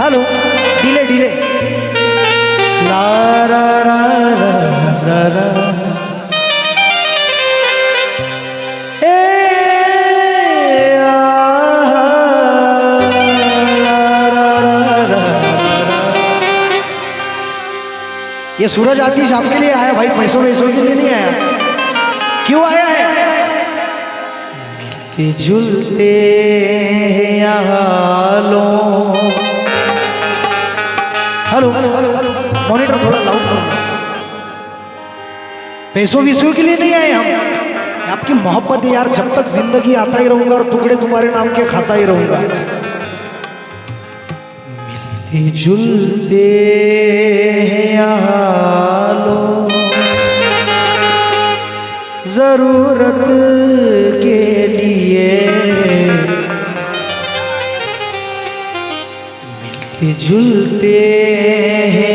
Hello, delay delay. ला ये सूरज आतिश आपके लिए आया भाई, पैसों वैसों के लिए नहीं आया। क्यों आया है? मिलते जुलते हैं यहाँ। हेलो मॉनिटर थोड़ा लाउड करो। पैसों विसों के लिए नहीं आए हम। आपकी मोहब्बत यार, जब तक ज़िंदगी आता ही रहूँगा और टुकड़े तुम्हारे नाम के खाता ही रहूँगा। मिलते जुलते हैं ज़रूरत के लिए जुलते हैं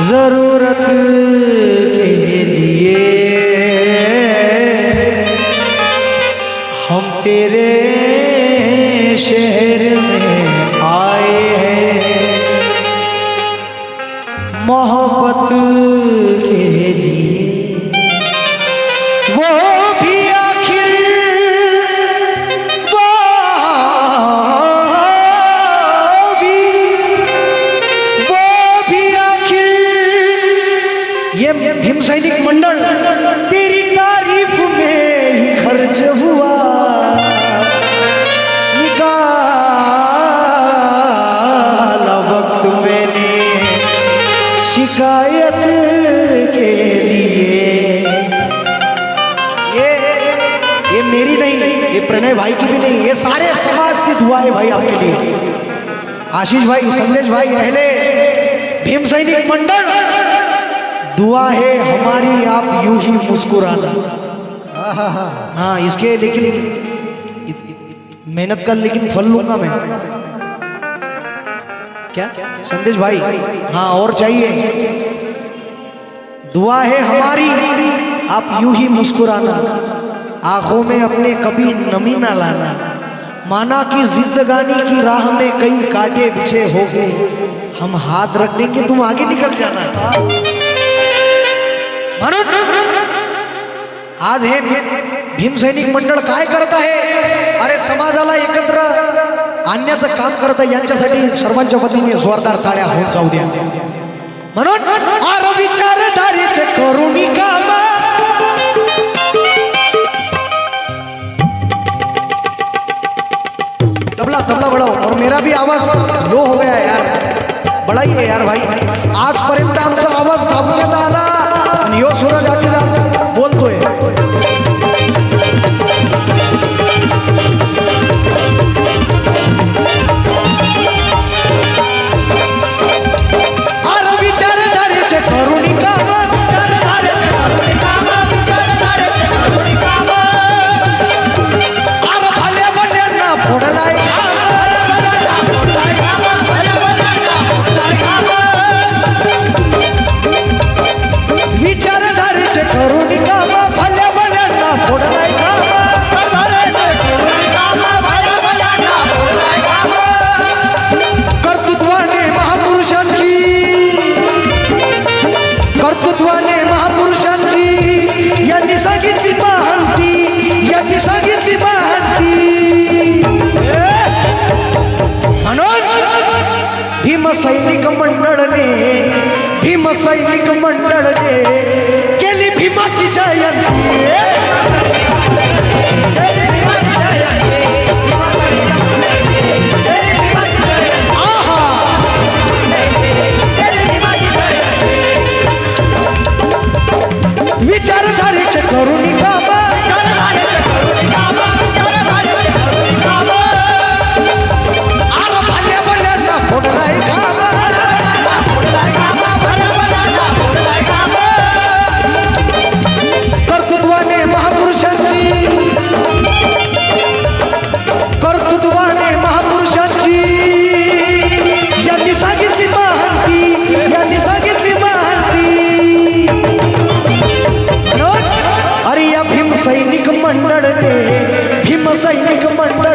ज़रूरत ये प्रणय भाई की भी नहीं, ये सारे समाज से दुआ है भाई आपके लिए। आशीष भाई, संदेश भाई अहले भीम सैनिक मंडल, दुआ है हमारी आप यूँ ही मुस्कुराना। हाँ इसके लेकिन मेहनत कर लेकिन फल लूँगा मैं। क्या? संदेश भाई हाँ और चाहिए। दुआ है हमारी, आप यूँ ही मुस्कुराना। आंखों में अपने कभी नमी ना लाना। माना कि जिंदगानी की राह में कई कांटे बिछे हो गए। हम हाथ रख देंगे तुम आगे निकल जाना। म्हणून आज हे भीम सैनिक मंडळ काय करत आहे? अरे समाजाला एकत्र आणण्याचं काम करत आहे यांच्यासाठी सर्वांच्या वतीने जोरदार ताळ्या होत जाऊ द्या. म्हणून आर विचारधारेचे करुणी काम तबला बढ़ाओ और मेरा भी आवाज लो हो गया यार। बढ़ाइए यार भाई। आजपर्यंत आमचा आवाज दाबून आला। आणि यो सूरज आलेला बोलतोय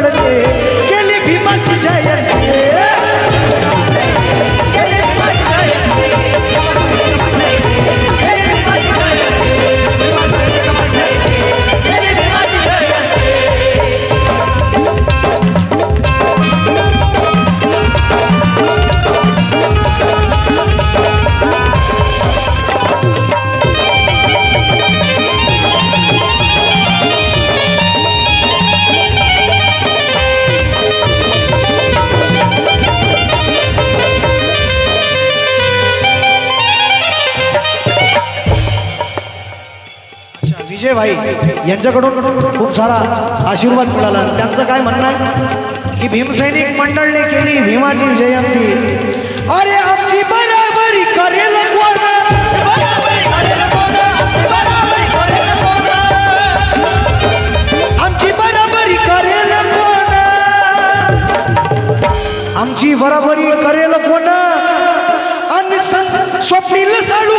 ચડતે विजय भाई. यांच्याकडून खूप सारा आशीर्वाद मिळाला. त्यांचं काय म्हणणं आहे? की भीमसैनिक मंडळने केली भीमाची जयंती. अरे आमची बराबरी करेल आमची बराबरी करेल कोण? आमची बराबरी करेल कोण? आणि स्वप्नील साडू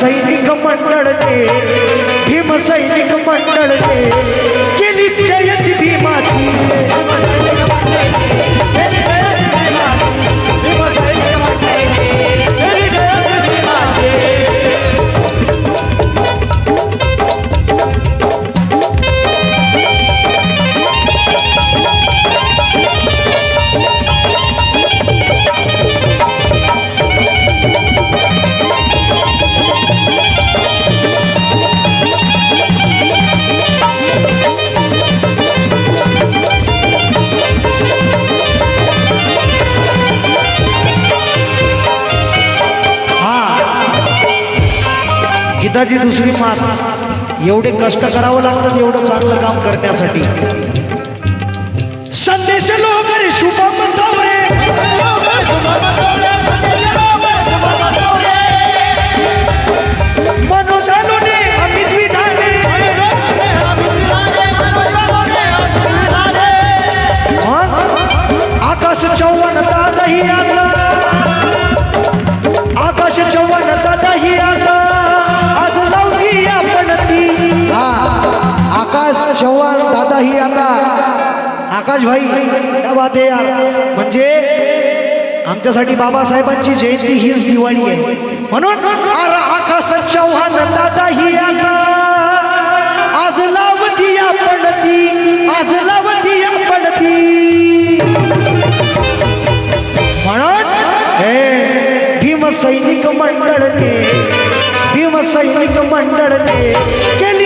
सैनिक मंडळने भीम सैनिक मंडळने केली जयंती भीमाची. एकदाची दुसरी मात. एवढे कष्ट करावं लागतं एवढं चांगलं काम करण्यासाठी. आकाश भाई काय बात आहे यार? म्हणजे आमच्यासाठी बाबासाहेबांची जयंती हीच दिवाळी आहे. म्हणून अरे आकाश चव्हाण दादाही आता. आज लावती आपण ती आज लावती आपण ती म्हणून हे भीम सैनिक मंडळने भीम सैनिक मंडळने केली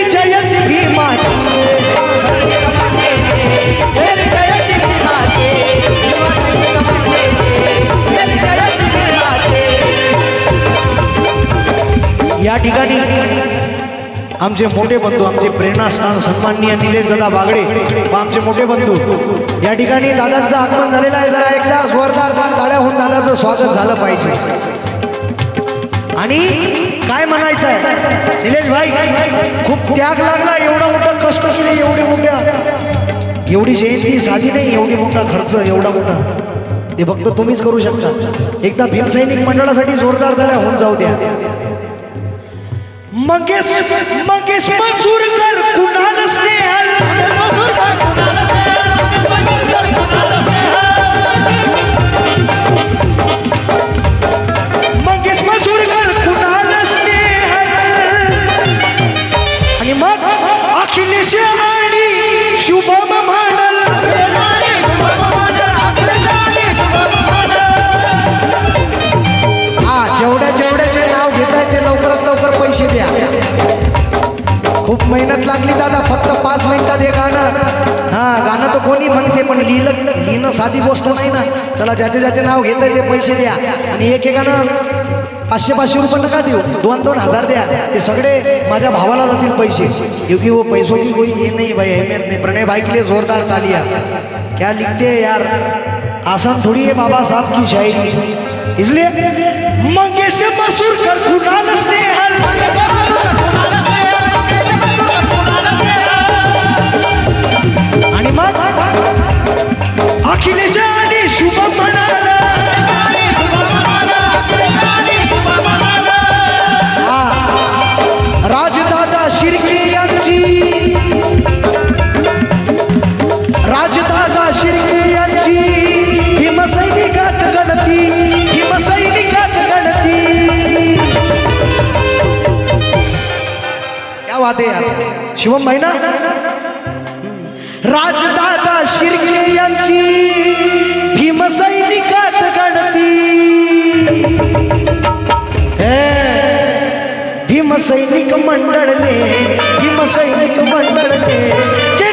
या ठिकाणी आमचे मोठे बंधू आमचे प्रेरणास्थान सन्माननीय निलेश दादा बागडे व आमचे मोठे बंधू या ठिकाणी दादांचं आगमन झालेलं आहे. जरा एकदा जोरदार टाळ्या होऊन दादाचं स्वागत झालं पाहिजे. आणि काय म्हणायचं आहे निलेश भाई खूप त्याग लागला. एवढा मोठा कष्ट केले एवढे मोठ्या एवढी जयंती साधी नाही एवढी मोठा खर्च एवढा मोठा. ते फक्त तुम्हीच करू शकता. एकदा भीमसैनिक मंडळासाठी जोरदार झाल्या होऊन जाऊ द्या. मंगेश मंगेश मसूरकर कुणाल स्नेहल द्या. खूप मेहनत लागली दादा फक्त पाच मिनिटात हे गाणं. हा गाणं तर कोणी म्हणते पण लिहिलं लिहिणं साधी गोष्ट नाही ना. चला ज्याचे ज्याचे नाव घेत आहे ते पैसे द्या. आणि एक एकानं पाचशे पाचशे रुपये नका देऊ. दोन दोन हजार द्या. ते सगळे माझ्या भावाला जातील पैसे. क्योंकि वो पैसों की कोई ये नहीं भाई अहमियत नहीं. प्रणय भाई के लिए जोरदार तालिया. क्या लिखते हैं यार? आसान थोड़ी है बाबा साहब की शायरी. इसलिए मंगेश मसूरकर कुणाल स्नेहल बात है यार। शिवम भाई ना? राजदादा शिर्के यांची भीमसैनिकात गणती। हे, ने मंडळने भीमसैनिक मंडळने केली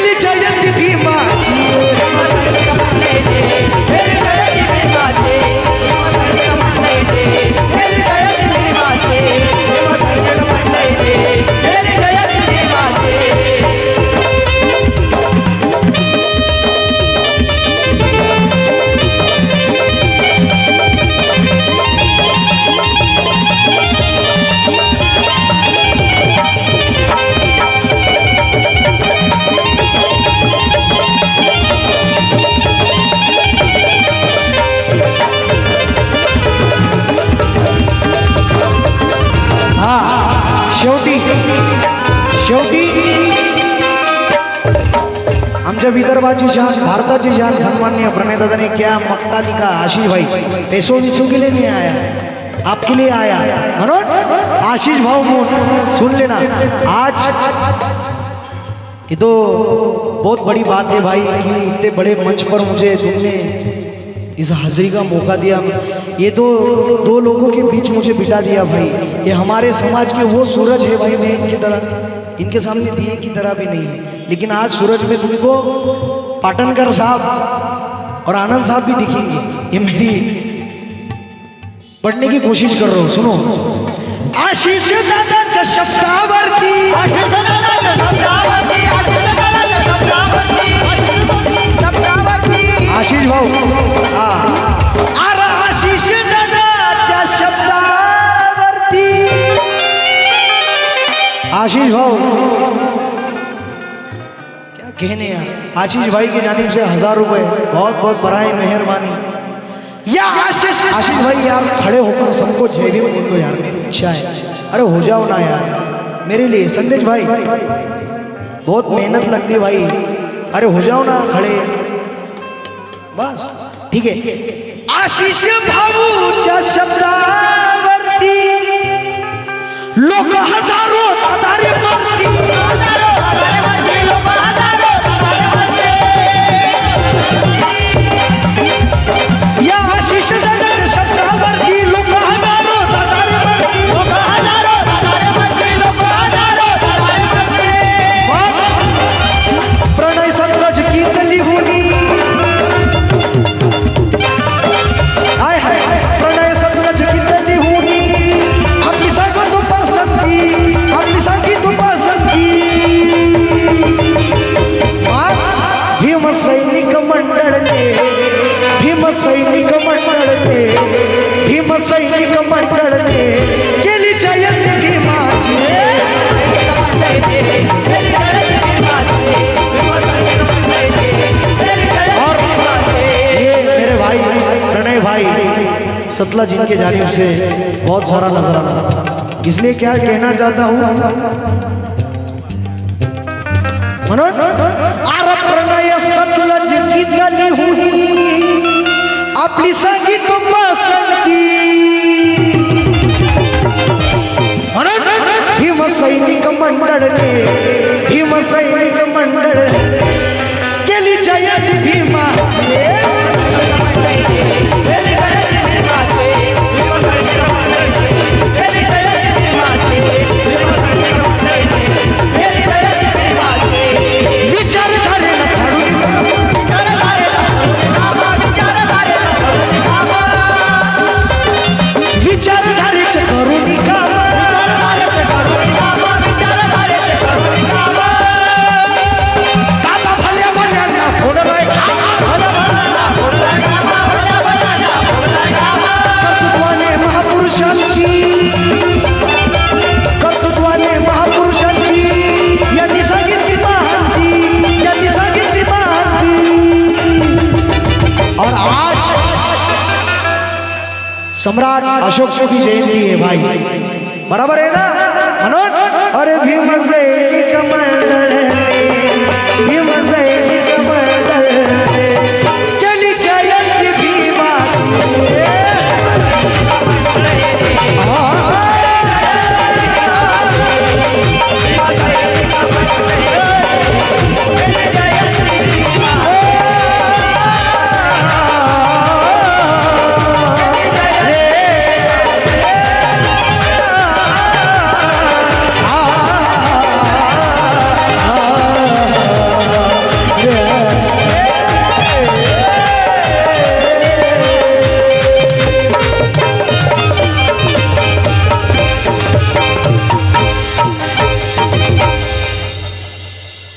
शेवटी आमच्या विदर्भाची शान, भारताची शान सन्मान्य प्रणयदादा ने क्या मक्ता लिखा आशीष भाई? पैसों विसों के लिए नहीं आया, आपके लिए आया। मनोज, आशीष भाव मोहन सुन लेना। आज ये तो बहुत बड़ी बात है भाई कि इतने बड़े मंच पर मुझे तुमने इस हाजिरी का मौका दिया। ये तो दो लोगों के बीच मुझे बिठा दिया भाई। ये हमारे समाज के वो सूरज है भाई मैं इनकी तरह। इनके सामने दिए की तरह भी नहीं है। लेकिन आज सूरज में तुमको पाटनकर साहब और आनंद साहब भी दिखेंगे। ये मेरी पढ़ने की कोशिश कर रहा हूँ सुनो। आशीष दादा शब्दावरती आशीष हा। अरे आशिष। आशीष भाऊ। क्या कहने आशीष भाई की जानिब से हज़ार रुपए। बहुत बहुत बराए मेहरबानी। या आशीष आशीष। भाई यार खड़े होकर सबको जय भीम बोल दो यार मेरी इच्छा है। अरे हो जाओ ना यार मेरे लिए। संदेश भाई बहुत मेहनत लगती है भाई। अरे हो जाओ ना खड़े। बस ठीक आहे आशिष भाऊच्या शब्दावरती লোক হাজারো মাদারি सतला जी के जानिब से बहुत सारा नजराना इसलिए क्या कहना चाहता हूँ? मनोज प्रणय सतलज की गली हुई। आपली संगीत पसंती म्हणून भीम सैनिक मंडळने भीम सैनिक मंडळ सम्राट अशोक की जयंती है भाई। बराबर है ना? म्हणून अरे भीम सैनिक